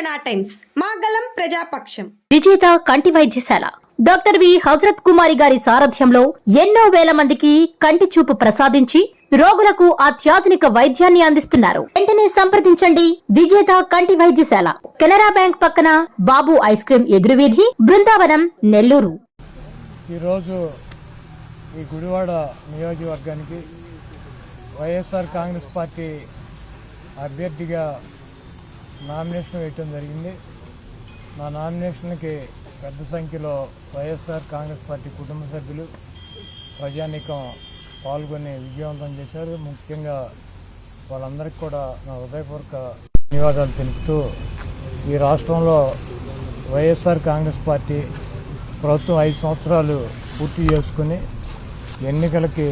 జనా టైమ్స్. మాగలం ప్రజాపక్షం. విజేత కంటి వైద్యశాల. Doctor V. హజరత్ కుమారి గారి సారథ్యంలో ఎన్నో వేల మందికి కంటి చూపు ప్రసాదించి రోగులకు అత్యాధునిక వైద్యాన్ని అందిస్తున్నారు. వెంటనే సంప్రదించండి విజేత కంటి వైద్యశాల. కెనరా బ్యాంక్ పక్కన బాబు ఐస్ క్రీం ఎదురువీధి బృందావనం నెల్లూరు. ఈరోజు ఈ గుడివాడ నియోజకవర్గానికి వైఎస్ఆర్ కాంగ్రెస్ పార్టీ అభ్యర్థిగా నామినేషన్ వేయటం జరిగింది. నా నామినేషన్కి పెద్ద సంఖ్యలో వైఎస్ఆర్ కాంగ్రెస్ పార్టీ కుటుంబ సభ్యులు ప్రజానీకం పాల్గొని విజయవంతం చేశారు. ముఖ్యంగా వాళ్ళందరికీ కూడా నా హృదయపూర్వక ధన్యవాదాలు తెలుపుతూ ఈ రాష్ట్రంలో వైఎస్ఆర్ కాంగ్రెస్ పార్టీ ప్రభుత్వం ఐదు సంవత్సరాలు పూర్తి చేసుకుని ఎన్నికలకి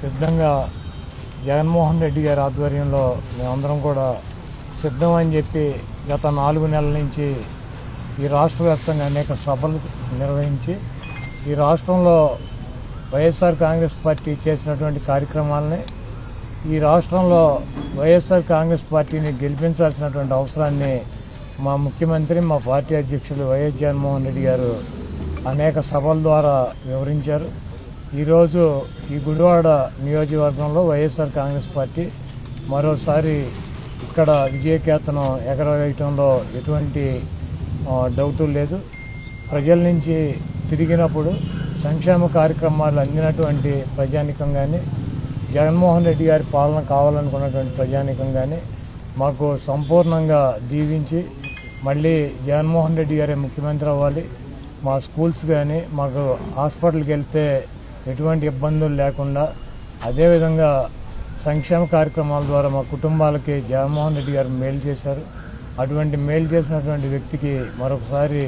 సిద్ధంగా జగన్మోహన్ రెడ్డి గారి ఆధ్వర్యంలో మేమందరం కూడా సిద్ధం అని చెప్పి గత నాలుగు నెలల నుంచి ఈ రాష్ట్ర వ్యాప్తంగా అనేక సభలు నిర్వహించి ఈ రాష్ట్రంలో వైఎస్ఆర్ కాంగ్రెస్ పార్టీ చేసినటువంటి కార్యక్రమాలని ఈ రాష్ట్రంలో వైఎస్ఆర్ కాంగ్రెస్ పార్టీని గెలిపించాల్సినటువంటి అవసరాన్ని మా ముఖ్యమంత్రి మా పార్టీ అధ్యక్షులు వైఎస్ జగన్మోహన్ రెడ్డి గారు అనేక సభల ద్వారా వివరించారు. ఈరోజు ఈ గుడివాడ నియోజకవర్గంలో వైఎస్ఆర్ కాంగ్రెస్ పార్టీ మరోసారి ఇక్కడ విజయకేతనం ఎగరవేయటంలో ఎటువంటి డౌటు లేదు. ప్రజల నుంచి తిరిగినప్పుడు సంక్షేమ కార్యక్రమాలు అందినటువంటి ప్రజానికం కానీ జగన్మోహన్ రెడ్డి గారి పాలన కావాలనుకున్నటువంటి ప్రజానికం కానీ మాకు సంపూర్ణంగా దీవించి మళ్ళీ జగన్మోహన్ రెడ్డి గారే ముఖ్యమంత్రి అవ్వాలి. మా స్కూల్స్ కానీ మాకు హాస్పిటల్కి వెళ్తే ఎటువంటి ఇబ్బందులు లేకుండా అదేవిధంగా సంక్షేమ కార్యక్రమాల ద్వారా మా కుటుంబాలకి జగన్మోహన్ రెడ్డి గారు మేలు చేశారు. అటువంటి మేలు చేసినటువంటి వ్యక్తికి మరొకసారి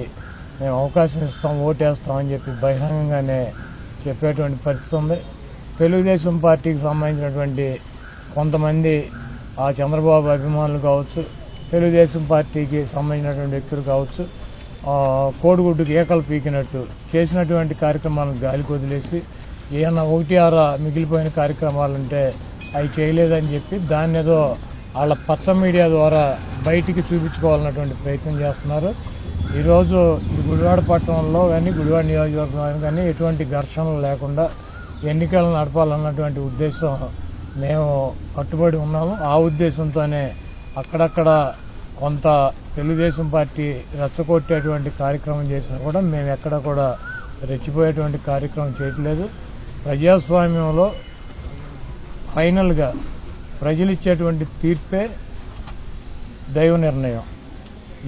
మేము అవకాశం ఇస్తాం ఓటేస్తాం అని చెప్పి బహిరంగంగానే చెప్పేటువంటి పరిస్థితి ఉంది. తెలుగుదేశం పార్టీకి సంబంధించినటువంటి కొంతమంది ఆ చంద్రబాబు అభిమానులు కావచ్చు తెలుగుదేశం పార్టీకి సంబంధించినటువంటి వ్యక్తులు కావచ్చు కోడిగుడ్డుకు ఏకలు పీకినట్టు చేసినటువంటి కార్యక్రమాలను గాలికి వదిలేసి ఏమన్నా ఒకటి ఆరా మిగిలిపోయిన కార్యక్రమాలంటే అవి చేయలేదని చెప్పి దాన్ని ఏదో వాళ్ళ పచ్చ మీడియా ద్వారా బయటికి చూపించుకోవాలన్నటువంటి ప్రయత్నం చేస్తున్నారు. ఈరోజు ఈ గుడివాడ పట్టణంలో కానీ గుడివాడ నియోజకవర్గం కానీ ఎటువంటి ఘర్షణలు లేకుండా ఎన్నికలు నడపాలన్నటువంటి ఉద్దేశం మేము కట్టుబడి ఉన్నాము. ఆ ఉద్దేశంతోనే అక్కడక్కడ కొంత తెలుగుదేశం పార్టీ రెచ్చగొట్టేటువంటి కార్యక్రమం చేసినా కూడా మేము ఎక్కడ కూడా రెచ్చిపోయేటువంటి కార్యక్రమం చేయట్లేదు. ప్రజాస్వామ్యంలో ఫైనల్గా ప్రజలు ఇచ్చేటువంటి తీర్పే దైవ నిర్ణయం.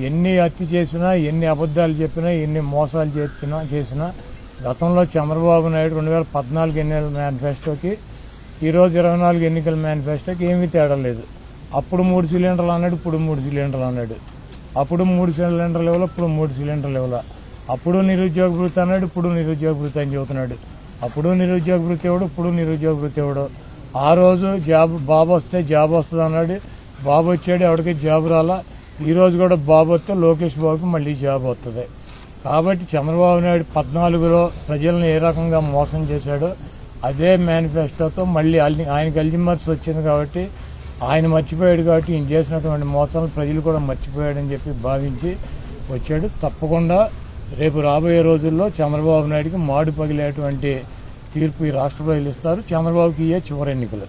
ఎన్ని హత్య చేసినా ఎన్ని అబద్ధాలు చెప్పినా ఎన్ని మోసాలు చెప్పినా చేసినా గతంలో చంద్రబాబు నాయుడు రెండు వేల పద్నాలుగు ఎన్నికల మేనిఫెస్టోకి ఈరోజు ఇరవై నాలుగు ఎన్నికల మేనిఫెస్టోకి ఏమీ తేడా లేదు. అప్పుడు మూడు సిలిండర్లు అన్నాడు ఇప్పుడు మూడు సిలిండర్లు అన్నాడు. అప్పుడు మూడు సిలిండర్లు ఇవ్వాలి ఇప్పుడు మూడు సిలిండర్లు ఇవ్వాలి. అప్పుడు నిరుద్యోగ వృత్తి అన్నాడు ఇప్పుడు నిరుద్యోగ వృత్తి అని చెబుతున్నాడు. అప్పుడు నిరుద్యోగ వృత్తి ఇవ్వడు ఇప్పుడు నిరుద్యోగ వృత్తి ఇవ్వడు ఆ రోజు జాబ్ బాబు వస్తే జాబ్ వస్తుంది అన్నాడు. బాబు వచ్చాడు ఎవరికి జాబ్ రాలా. ఈ రోజు కూడా బాబు వస్తే లోకేష్ బాబుకి మళ్ళీ జాబ్ వస్తుంది కాబట్టి చంద్రబాబు నాయుడు పద్నాలుగులో ప్రజలను ఏ రకంగా మోసం చేశాడో అదే మేనిఫెస్టోతో మళ్ళీ ఆయనకి అల్జిమర్స్ వచ్చింది కాబట్టి ఆయన మర్చిపోయాడు కాబట్టి ఈయన చేసినటువంటి మోసాలు ప్రజలు కూడా మర్చిపోయాడని చెప్పి భావించి వచ్చాడు. తప్పకుండా రేపు రాబోయే రోజుల్లో చంద్రబాబు నాయుడికి మాడు పగిలేటువంటి తీర్పు ఈ రాష్ట్ర ప్రజలు ఇస్తారు చంద్రబాబుకి ఇయ్యే చివరి ఎన్నికలు?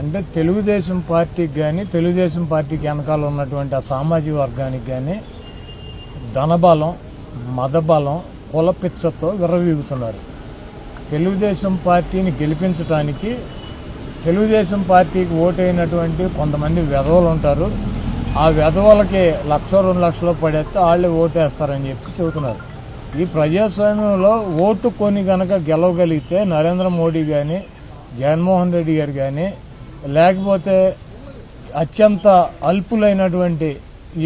అంటే తెలుగుదేశం పార్టీకి కానీ తెలుగుదేశం పార్టీకి వెనకాల ఉన్నటువంటి ఆ సామాజిక వర్గానికి కానీ ధనబలం మదబలం కులపిచ్చతో విర్రవీగుతున్నారు. తెలుగుదేశం పార్టీని గెలిపించడానికి తెలుగుదేశం పార్టీకి ఓటైనటువంటి కొంతమంది వెధవలు ఉంటారు. ఆ వెధవలకి లక్ష రెండు లక్షలు పడేస్తే వాళ్ళే ఓటేస్తారని చెప్పి చెబుతున్నారు. ఈ ప్రజాస్వామ్యంలో ఓటు కొని గనక గెలవగలిగితే నరేంద్ర మోడీ కానీ జగన్మోహన్ రెడ్డి గారు కానీ లేకపోతే అత్యంత అల్పులైనటువంటి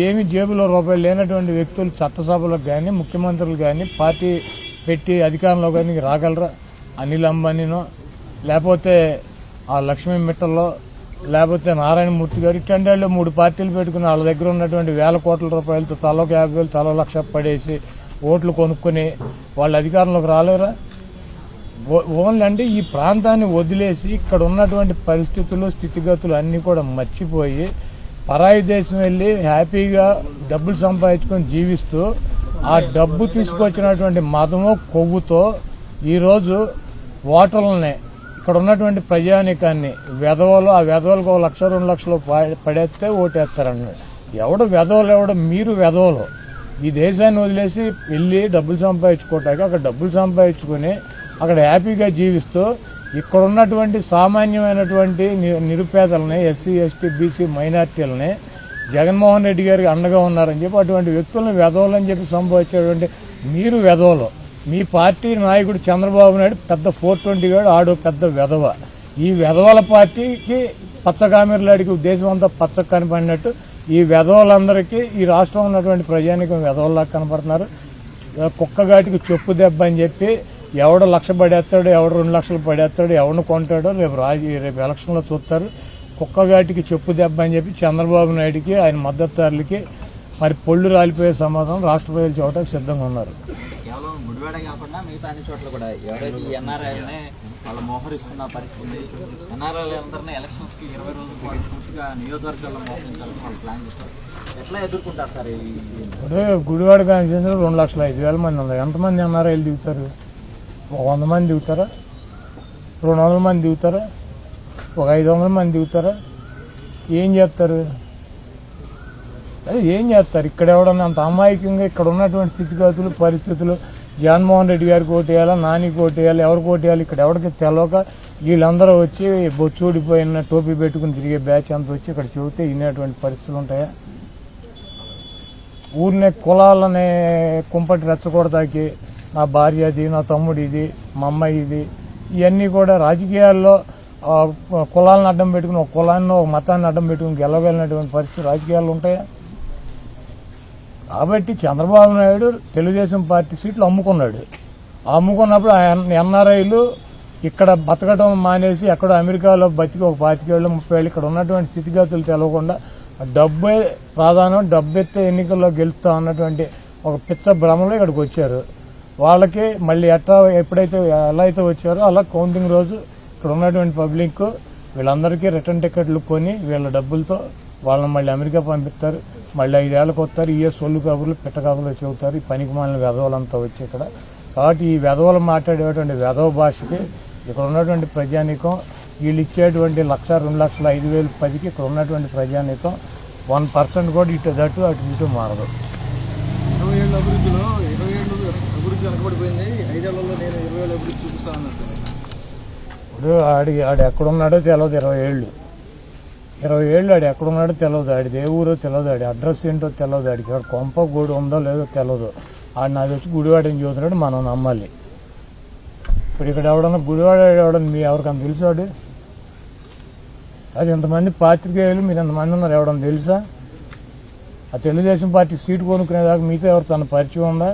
ఏమి జేబులో రూపాయలు లేనటువంటి వ్యక్తులు చట్టసభలకు కానీ ముఖ్యమంత్రులు కానీ పార్టీ పెట్టి అధికారంలో కానీ రాగలరా? అనిల్ అంబానీనో లేకపోతే ఆ లక్ష్మీ మిట్టల్లో లేకపోతే నారాయణమూర్తి గారు ఇట్లాంటి మూడు పార్టీలు పెట్టుకుని వాళ్ళ దగ్గర ఉన్నటువంటి వేల కోట్ల రూపాయలతో తలకు యాభై వేలు తలో లక్ష పడేసి ఓట్లు కొనుక్కొని వాళ్ళు అధికారంలోకి రాలేరా? ఓ- ఓన్లీ అంటే ఈ ప్రాంతాన్ని వదిలేసి ఇక్కడ ఉన్నటువంటి పరిస్థితులు స్థితిగతులు అన్నీ కూడా మర్చిపోయి పరాయి దేశం వెళ్ళి హ్యాపీగా డబ్బులు సంపాదించుకొని జీవిస్తూ ఆ డబ్బు తీసుకొచ్చినటువంటి మతము కొవ్వుతో ఈరోజు ఓటర్లని ఇక్కడ ఉన్నటువంటి ప్రజానికాన్ని వెధవలు ఆ వెధవలకు ఒక లక్ష రెండు లక్షలు ప- పడేస్తే ఓటేస్తారన్నాడు. ఎవడు వెధవలు ఎవడు మీరు వెధవలు. ఈ దేశాన్ని వదిలేసి వెళ్ళి డబ్బులు సంపాదించుకోవటానికి అక్కడ డబ్బులు సంపాదించుకొని అక్కడ హ్యాపీగా జీవిస్తూ ఇక్కడ ఉన్నటువంటి సామాన్యమైనటువంటి ని- నిరుపేదలని ఎస్సీ ఎస్టీ బీసీ మైనార్టీలని జగన్మోహన్ రెడ్డి గారికి అండగా ఉన్నారని చెప్పి అటువంటి వ్యక్తులను వెధవలని చెప్పి సంభవించేటువంటి మీరు వెధవలు. మీ పార్టీ నాయకుడు చంద్రబాబు నాయుడు పెద్ద ఫోర్ ట్వంటీ గాడు ఆడు పెద్ద వెధవ. ఈ వెధవల పార్టీకి పచ్చకామెరలాడికి ఉద్దేశం అంతా పచ్చ కనపడినట్టు. ఈ వెధవలందరికీ ఈ రాష్ట్రం ఉన్నటువంటి ప్రజానికం వెధవల్లా కనపడుతున్నారు. కుక్కగాటికి చెప్పు దెబ్బ అని చెప్పి ఎవడు లక్ష పడేస్తాడు ఎవడు రెండు లక్షలు పడేస్తాడు ఎవరిని కొంటాడో రేపు రాజీ రేపు ఎలక్షన్లో చూస్తారు. కుక్కగాటికి చెప్పు దెబ్బ అని చెప్పి చంద్రబాబు నాయుడికి ఆయన మద్దతుదారులకి మరి పొళ్ళు రాలిపోయే సమాధానం రాష్ట్ర ప్రజలు చూడటానికి సిద్ధంగా ఉన్నారు. కేవలం గుడివాడ కాకుండా మిగతా అన్ని చోట్ల కూడా. ఎవరైతే ఈ ఎన్ఆర్ఐలనే వాళ్ళు మోహరిస్తున్న పరిస్థితి ఎన్ఆర్ఐలు అందరినీ ఎలక్షన్స్కి ఇరవై రోజులు పాటు పూర్తిగా నియోజకవర్గాల్లో మోహరించాలని వాళ్ళు ప్లాన్ చేస్తారు. ఎట్లా ఎదుర్కొంటారు సార్ ఇప్పుడు గుడివాడ కాన్స్టిట్యూన్సీలో రెండు లక్షల ఐదు వేల మంది ఉన్నారు. ఎంతమంది ఎన్ఆర్ఐలు దిగుతారు? ఒక వంద మంది దిగుతారా? రెండు వందల మంది దిగుతారా? ఒక ఐదు వందల మంది దిగుతారా? ఏం చెప్తారు అదే ఏం చేస్తారు? ఇక్కడ ఎవడన్నా అంత అమాయకంగా ఇక్కడ ఉన్నటువంటి స్థితిగతులు పరిస్థితులు జగన్మోహన్ రెడ్డి గారికి ఓటేయాలా నానికి ఓటేయాలి ఎవరికి ఓటేయాలి ఇక్కడ ఎవరికి తెలవక వీళ్ళందరూ వచ్చి బొచ్చూడిపోయిన టోపీ పెట్టుకుని తిరిగే బ్యాచ్ అంతా వచ్చి ఇక్కడ చెబితే ఇనేటువంటి పరిస్థితులు ఉంటాయా? ఊరినే కులాలనే కుంపటి రెచ్చగొడతాకి నా భార్య అది నా తమ్ముడు ఇది మా అమ్మాయి ఇది ఇవన్నీ కూడా రాజకీయాల్లో కులాలను అడ్డం పెట్టుకుని ఒక కులాన్ని ఒక మతాన్ని అడ్డం పెట్టుకుని గెలవగలిగినటువంటి పరిస్థితి రాజకీయాలు ఉంటాయా? కాబట్టి చంద్రబాబు నాయుడు తెలుగుదేశం పార్టీ సీట్లు అమ్ముకున్నాడు. అమ్ముకున్నప్పుడు ఆ ఎన్ఆర్ఐలు ఇక్కడ బతకడం మానేసి ఎక్కడో అమెరికాలో బతికి ఒక పాతికేళ్ళు ముప్పై ఏళ్ళు ఇక్కడ ఉన్నటువంటి స్థితిగతులు తెలవకుండా డబ్బే ప్రాధాన్యం డబ్బెత్తే ఎన్నికల్లో గెలుస్తా అన్నటువంటి ఒక పిచ్చ భ్రమలో ఇక్కడికి వచ్చారు. వాళ్ళకి మళ్ళీ ఎట్లా ఎప్పుడైతే ఎలా అయితే వచ్చారో అలా కౌంటింగ్ రోజు ఇక్కడ ఉన్నటువంటి పబ్లిక్ వీళ్ళందరికీ రిటర్న్ టికెట్లు కొని వీళ్ళ డబ్బులతో వాళ్ళని మళ్ళీ అమెరికా పంపిస్తారు మళ్ళీ ఐదేళ్ళకి వస్తారు ఇయే సొల్లు కబుర్లు పిట్ట కబుర్లు చెబుతారు ఈ పనికి మాలిన వెధవలంతా వచ్చి ఇక్కడ. కాబట్టి ఈ వెధవలు మాట్లాడేటువంటి వెధవ భాషకి ఇక్కడ ఉన్నటువంటి ప్రజానీకం వీళ్ళు ఇచ్చేటువంటి లక్ష రెండు లక్షల ఐదు వేలు పదికి ఇక్కడ ఉన్నటువంటి ప్రజానీకం వన్ పర్సెంట్ కూడా ఇటు దట్టు అటు ఇటు మారదు. ఇరవై ఏళ్ళ అభివృద్ధిలో ఇరవై ఏళ్ళు అభివృద్ధి వెనకబడిపోయింది. ఐదేళ్ళలో నేను ఇరవై ఏళ్ళ అభివృద్ధి చూపిస్తాను అన్నట్టు ఇప్పుడు ఆడి ఆడు ఎక్కడున్నాడో తెలియదు ఇరవై ఏళ్ళు. ఇరవై ఏళ్ళు ఆడు ఎక్కడున్నాడో తెలియదు ఆడిది ఏ ఊరో తెలియదు ఆడి అడ్రస్ ఏంటో తెలియదు ఆడికి ఇక్కడ కొంప గూడు ఉందో లేదో తెలియదు ఆడు నాది వచ్చి గుడివాడని చూస్తున్నాడు మనం నమ్మాలి. ఇప్పుడు ఇక్కడ ఎవడన్నా గుడివాడ ఎవడన్నా మీ ఎవరికన్నా తెలుసాడు అది ఇంతమంది పాత్రికేయులు మీరు ఎంతమంది ఉన్నారు ఎవడన్నా తెలుసా? ఆ తెలుగుదేశం పార్టీ సీటు కొనుక్కునేదాకా మీతో ఎవరు తన పరిచయం ఉందా?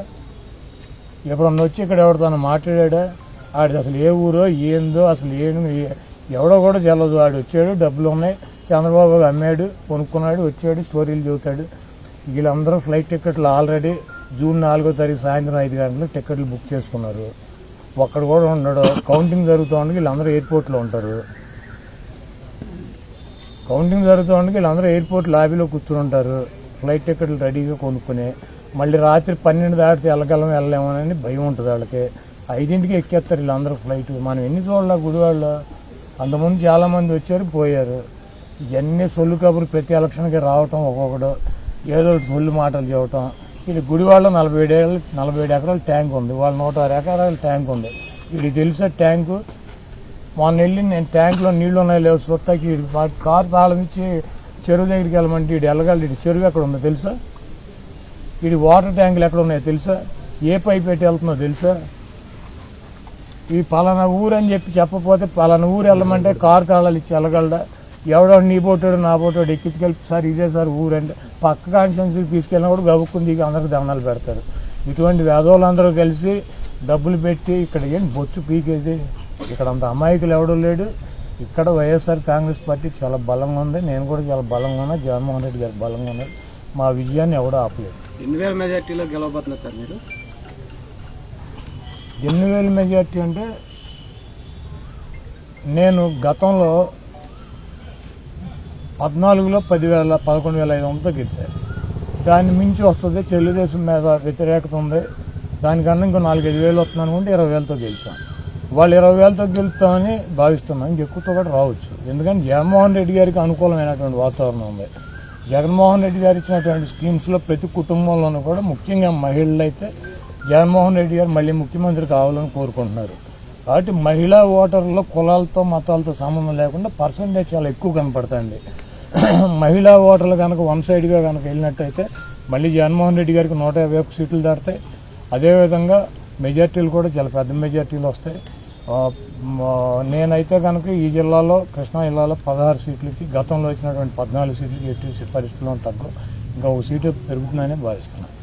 ఎప్పుడన్నా వచ్చి ఇక్కడ ఎవరు తను మాట్లాడా? ఆడిది అసలు ఏ ఊరో ఏందో అసలు ఏం ఏ- ఎవడో కూడా తెలదు ఆడు వచ్చాడు డబ్బులు ఉన్నాయి. చంద్రబాబు అమ్మాడు కొనుక్కున్నాడు వచ్చాడు స్టోరీలు చెబుతాడు వీళ్ళందరూ ఫ్లైట్ టికెట్లు ఆల్రెడీ జూన్ నాలుగో తారీఖు సాయంత్రం ఐదు గంటలకు టికెట్లు బుక్ చేసుకున్నారు. ఒక్కడు కూడా ఉన్నాడు కౌంటింగ్ జరుగుతూ ఉండగా వీళ్ళందరూ ఎయిర్పోర్ట్లో ఉంటారు. కౌంటింగ్ జరుగుతూ ఉండగా వీళ్ళందరూ ఎయిర్పోర్ట్ లాబీలో కూర్చుని ఉంటారు. ఫ్లైట్ టికెట్లు రెడీగా కొనుక్కుని మళ్ళీ రాత్రి పన్నెండు దాటితే వెళ్ళగలం వెళ్ళలేమోనని భయం ఉంటుంది వాళ్ళకి. ఐదింటికి ఎక్కేస్తారు వీళ్ళందరూ ఫ్లైట్. మనం ఎన్ని చూడాల గుడివాళ్ళు? అంతకుముందు చాలా మంది వచ్చారు పోయారు. ఇవన్నీ సొల్లు కబుర్లు ప్రతి ఎలక్షన్కి రావటం ఒక్కొక్కడు. ఏదో ఒకటి సొల్లు మాటలు చెప్పటం. ఇది గుడివాళ్ళ నలభై ఏడు నలభై ఏడు ఎకరాల ట్యాంక్ ఉంది. వాళ్ళ నూట ఆరు ఎకరాల ట్యాంక్ ఉంది. ఇది తెలుసా ట్యాంకు? మొన్న వెళ్ళి నేను ట్యాంక్లో నీళ్ళు ఉన్నాయి లేవు సొత్తకి మా కారు తాళం ఇచ్చి చెరువు దగ్గరికి వెళ్ళమంటే ఇటు వెళ్ళగలడు. ఇటు చెరువు ఎక్కడ ఉందో తెలుసా? ఇటు వాటర్ ట్యాంకులు ఎక్కడ ఉన్నాయో తెలుసా? ఏ పైప్ పెట్టి వెళ్తుందో తెలుసా? ఈ పలానా ఊరు అని చెప్పి చెప్పకపోతే పలానా ఊరు వెళ్ళమంటే కారు తాళాలు ఇచ్చి వెళ్ళగలడా? ఎవడో నీ పోటాడు నా పోటాడు ఎక్కించుకెళ్ళి సార్ ఇదే సార్ ఊరు అంటే పక్క కాన్స్టిట్యున్సీకి తీసుకెళ్ళినా కూడా గబుక్కుని దిగి అందరికి దండాలు పెడతారు. ఇటువంటి వేదవులందరూ కలిసి డబ్బులు పెట్టి ఇక్కడ ఏం బొచ్చు పీకేది? ఇక్కడ అంత అమాయకులు ఎవడూ లేడు. ఇక్కడ వైఎస్ఆర్ కాంగ్రెస్ పార్టీ చాలా బలంగా ఉంది. నేను కూడా చాలా బలంగా ఉన్నా. జగన్మోహన్ రెడ్డి గారు బలంగా ఉన్నారు. మా విజయాన్ని ఎవడో ఆపలేదు. ఎన్ని వేల మెజార్టీలో గెలవబోతున్నారు సార్ మీరు? ఎన్ని వేల మెజార్టీ అంటే నేను గతంలో పద్నాలుగులో పదివేల పదకొండు వేల ఐదు వందలతో గెలిచాను. దాన్ని మించి వస్తుంది తెలుగుదేశం మీద వ్యతిరేకత ఉంది. దానికన్నా ఇంకో నాలుగైదు వేలు వస్తుంది అనుకుంటే ఇరవై వేలతో గెలిచాం వాళ్ళు ఇరవై వేలతో గెలుస్తామని భావిస్తున్నాం. ఇంకెక్కువతో కూడా రావచ్చు. ఎందుకంటే జగన్మోహన్ రెడ్డి గారికి అనుకూలమైనటువంటి వాతావరణం ఉంది. జగన్మోహన్ రెడ్డి గారు ఇచ్చినటువంటి స్కీమ్స్లో ప్రతి కుటుంబంలోనూ కూడా ముఖ్యంగా మహిళలు అయితే జగన్మోహన్ రెడ్డి గారు మళ్ళీ ముఖ్యమంత్రి కావాలని కోరుకుంటున్నారు. కాబట్టి మహిళా ఓటర్లలో కులాలతో మతాలతో సంబంధం లేకుండా పర్సంటేజ్ చాలా ఎక్కువ కనపడుతుంది. మహిళా ఓటర్లు కనుక వన్ సైడ్గా కనుక వెళ్ళినట్టయితే మళ్ళీ జగన్మోహన్ రెడ్డి గారికి నూట యాభై ఒక్క సీట్లు దాడతాయి అదేవిధంగా మెజార్టీలు కూడా చాలా పెద్ద మెజార్టీలు వస్తాయి. నేనైతే కనుక ఈ జిల్లాలో కృష్ణా జిల్లాలో పదహారు సీట్లకి గతంలో వచ్చినటువంటి పద్నాలుగు సీట్లకి ఎట్టి పరిస్థితుల్లో తక్కువ. ఇంకా ఒక సీటు పెరుగుతుందని భావిస్తున్నాను.